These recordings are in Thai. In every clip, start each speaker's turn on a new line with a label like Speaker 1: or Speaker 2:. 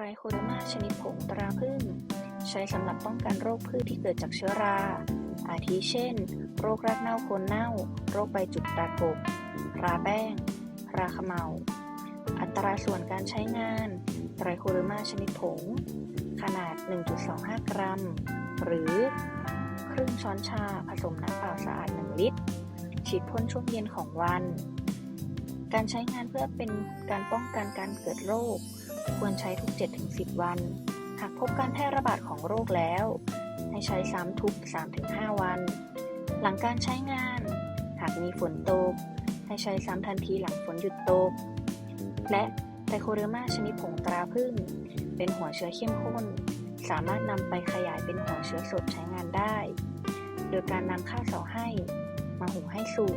Speaker 1: ไรโคเดอร์มาชนิดผงตราพึ่ง ใช้สำหรับป้องกันโรคพืชที่เกิดจากเชื้อรา อาทิเช่น โรครากเน่าโคนเน่า โรคใบจุดตากบ ราแป้ง ราขมเมา อัตราส่วนการใช้งานไตรโคเดอร์มาชนิดผง ขนาด 1.25 กรัม หรือครึ่งช้อนชาผสมน้ำเปล่าสะอาด 1 ลิตร ฉีดพ่นช่วงเย็นของวัน การใช้งานเพื่อเป็นการป้องกันการเกิดโรค ควรใช้ทุก 7-10 วัน หากพบการแพร่ระบาดของโรคแล้ว ให้ใช้ซ้ำทุก 3-5 วัน หลังการใช้งาน หากมีฝนตก ให้ใช้ซ้ำทันทีหลังฝนหยุดตก และไตโคเดอร์มาชนิดผงตราพึ่ง เป็นหัวเชื้อเข้มข้น สามารถนำไปขยายเป็นหัวเชื้อสดใช้งานได้ โดยการนำข้าวเสาให้ มาหุงให้สุก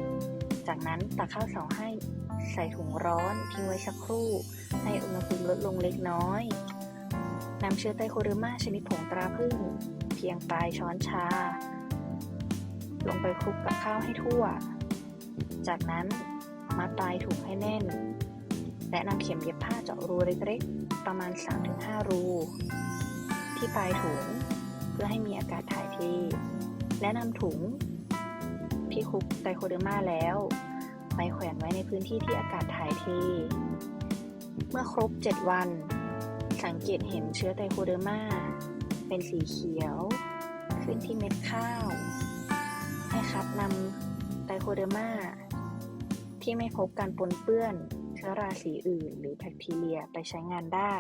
Speaker 1: จากนั้นตักข้าวเสาให้ ใส่ถุงร้อนทิ้งไว้สักครู่ ให้อุณหภูมิลดลงเล็กน้อยนำเชื้อไตโคเดอร์มาชนิดผงตราพึ่งเพียงปลายช้อนชา ลงไปคลุกกับข้าวให้ทั่ว จากนั้นมัดปลายถุงให้แน่น และนำเข็มเย็บผ้าเจาะรูเล็กๆ ประมาณ 3-5 รู ที่ปลายถุงเพื่อให้มีอากาศถ่ายเทและนำถุงที่คลุกไตโคเดอร์มาแล้ว ไปแขวนไว้ในพื้นที่ที่อากาศถ่ายเท เมื่อครบ 7 วัน สังเกตเห็นเชื้อไตโคเดอร์มาเป็นสีเขียว ขึ้นที่เม็ดข้าว ให้ครับนำไตโคเดอร์มาที่ไม่พบการปนเปื้อนเชื้อราสีอื่น หรือแบคทีเรียไปใช้งานได้